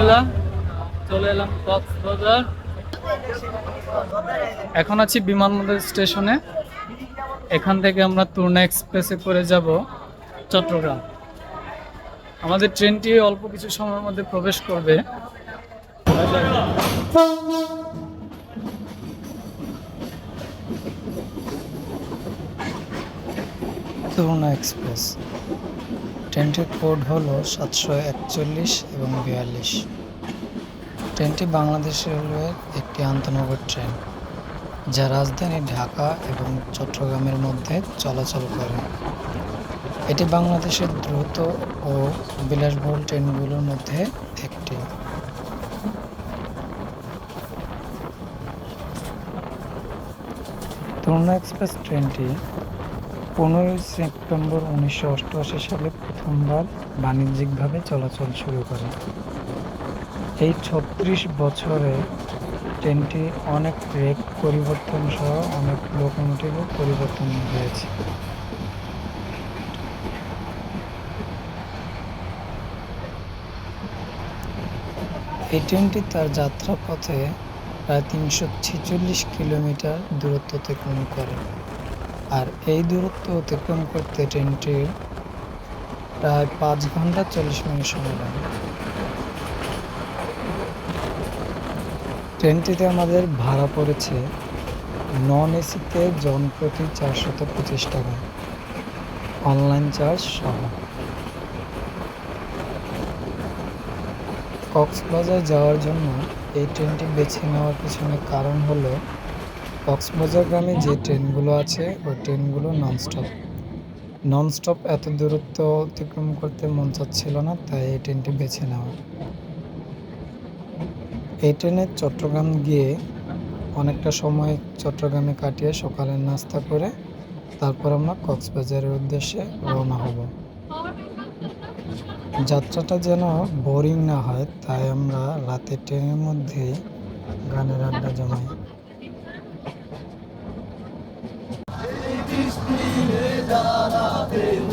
আলহামদুলিল্লাহ। চলে এলাম কক্সবাজার। এখন আছি বিমানবন্দর স্টেশনে। এখান থেকে আমরা তুর্না এক্সপ্রেসে করে যাব চট্টগ্রাম। আমাদের ট্রেনটি অল্প কিছু সময়ের মধ্যে প্রবেশ করবে। তুরুনা এক্সপ্রেস। ট্রেনটির কোড হল সাতশো একচল্লিশ এবং বিয়াল্লিশ। ট্রেনটি বাংলাদেশ রেলওয়ের একটি আন্তনগর ট্রেন, যা রাজধানী ঢাকা এবং চট্টগ্রামের মধ্যে চলাচল করে। এটি বাংলাদেশের দ্রুত ও বিলাসবহুল ট্রেনগুলোর মধ্যে একটি। তরুণা এক্সপ্রেস ট্রেনটি পনেরোই সেপ্টেম্বর উনিশশো অষ্টআশি সালে প্রথমবার বাণিজ্যিকভাবে চলাচল শুরু করে। এই ছত্রিশ বছরে ট্রেনটি অনেক রেক পরিবর্তন সহ অনেক লোকোমোটিভও পরিবর্তন হয়েছে। এই ট্রেনটি তার যাত্রাপথে প্রায় তিনশো ছেচল্লিশ কিলোমিটার দূরত্ব অতিক্রম করে। আর এই দূরত্ব অতিক্রম করতে ট্রেনটির প্রায় পাঁচ ঘণ্টা চল্লিশ মিনিট সময় লাগে। ট্রেনটিতে আমাদের ভাড়া পড়েছে নন এসিতে জন প্রতি চারশত পঁচিশ টাকা। অনলাইন চার্জ সহ। কক্সবাজার যাওয়ার জন্য এই ট্রেনটি বেছে নেওয়ার পিছনে কারণ হলো কক্সবাজারগামী যে ট্রেনগুলো আছে, ওই ট্রেনগুলো ননস্টপ ননস্টপ এত দূরত্ব অতিক্রম করতে মন চাচ্ছিল না, তাই এই ট্রেনটি বেছে নেওয়া। এই ট্রেনে চট্টগ্রাম গিয়ে অনেকটা সময় চট্টগ্রামে কাটিয়ে সকালের নাস্তা করে তারপর আমরা কক্সবাজারের উদ্দেশ্যে রওনা হব। যাত্রাটা যেন বোরিং না হয়, তাই আমরা রাতে ট্রেনের মধ্যেই গানের আড্ডা জমাই। সমুদ্রের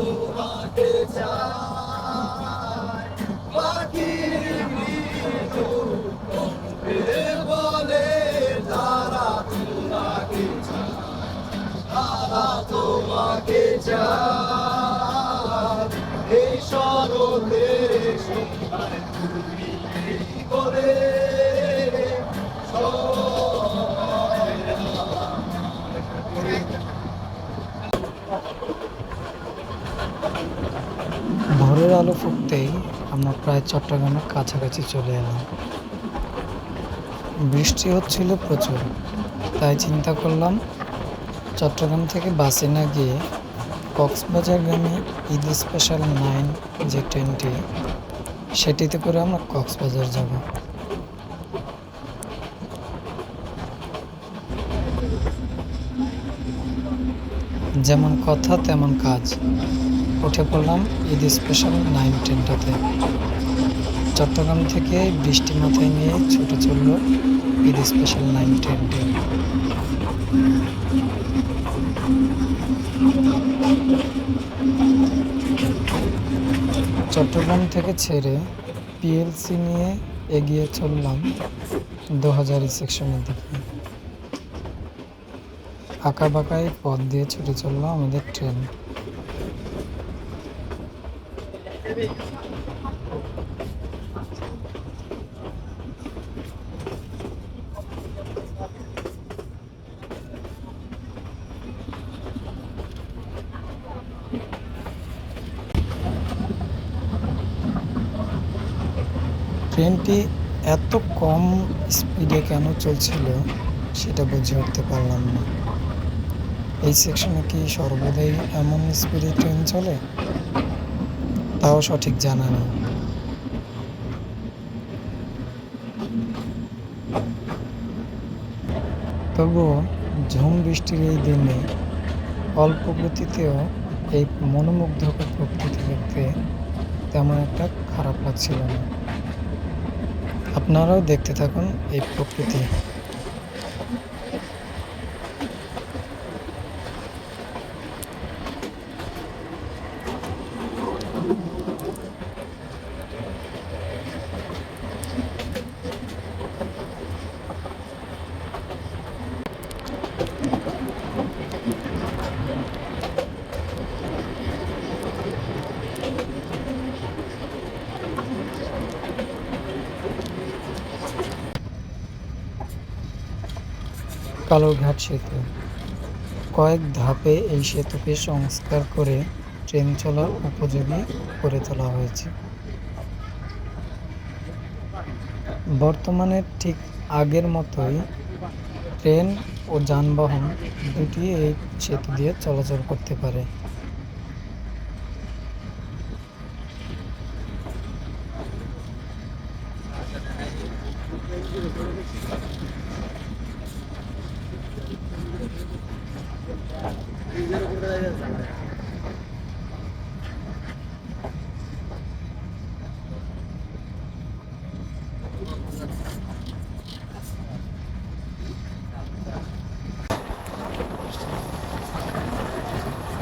তোমাকে চাই। পাখির মৃদু বলে তারা তোমাকে চাই তারা তোমাকে চায় প্রায় চট্টগ্রামের কাছাকাছি চলে এলাম। বৃষ্টি হচ্ছিল প্রচুর, তাই চিন্তা করলাম চট্টগ্রাম থেকে বাসে না গিয়ে কক্সবাজারগামী ঈদ স্পেশাল নাইন যে ট্রেনটি সেটিতে করে আমরা কক্সবাজার যাব। যেমন কথা তেমন কাজ। উঠে পড়লাম ঈদ স্পেশাল নাইন ট্রেনটাতে চট্টগ্রাম থেকে বৃষ্টি মাথায় নিয়ে ছুটে চলল ঈদ স্পেশাল নাইন টেন ট্রেনটি চট্টগ্রাম থেকে ছেড়ে পিএলসি নিয়ে এগিয়ে চললাম দু হাজার সেকশনের দিকে। আঁকা বাঁকাই পথ দিয়ে ছুটে চলল আমাদের ট্রেন ট্রেনটি এত কম স্পিডে কেন চলছিল সেটা বুঝে উঠতে পারলাম না। এই সেকশনে কি সর্বদাই এমন স্পিডে ট্রেন চলে? তাও সঠিক জানা নেই। তবুও ঝুম বৃষ্টির এই দিনে অল্প গতিতেও এই মনোমুগ্ধকর প্রকৃতি দেখতে তেমন একটা খারাপ লাগছিল না। আপনারাও দেখতে থাকুন এই প্রকৃতি। কালোঘাট সেতু। কয়েক ধাপে এই সেতুকে সংস্কার করে ট্রেন চলার উপযোগী করে তোলা হয়েছে। বর্তমানে ঠিক আগের মতোই ট্রেন ও যানবাহন দুটি এই সেতু দিয়ে চলাচল করতে পারে।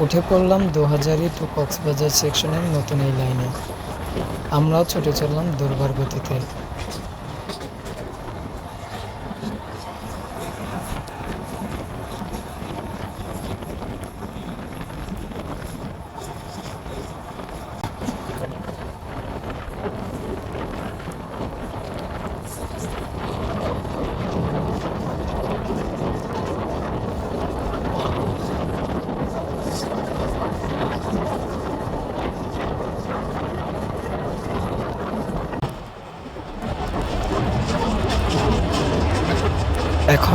উঠে পড়লাম দু হাজারি টু কক্সবাজার সেকশনের নতুন এই লাইনে। আমরাও ছুটে চললাম দুর্বার গতিতে।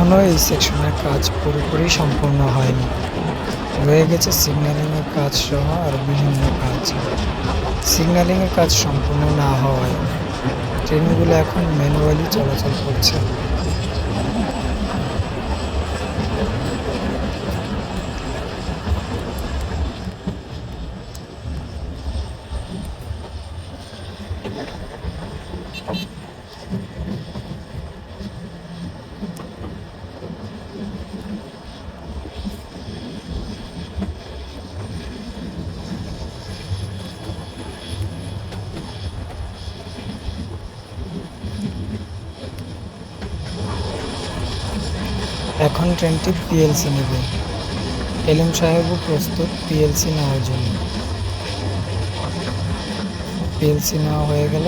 এখনও এই সেকশনের কাজ পুরোপুরি সম্পূর্ণ হয়নি। রয়ে গেছে সিগন্যালিংয়ের কাজ সহ আর বিভিন্ন কাজ। সিগন্যালিংয়ের কাজ সম্পূর্ণ না হওয়ায় ট্রেনগুলো এখন ম্যানুয়ালি চলাচল করছে। এখন ট্রেনটি পিএলসি নেবে। এলএম সাহেবও প্রস্তুত পিএলসি নেওয়ার জন্য। পিএলসি নেওয়া হয়ে গেল।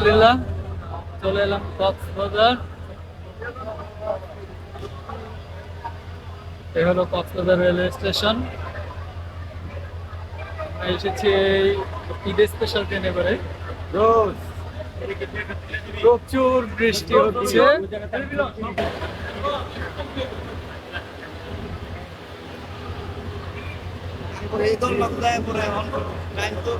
আলহামদুলিল্লাহ, চলে এলাম কক্সবাজার। এই হলো কক্সবাজার রেলওয়ে স্টেশন। এসেছি এই ঈদের স্পেশাল ট্রেনে করে। প্রচুর বৃষ্টি হচ্ছে। এই দল লগ্ন পরে টাইম তো।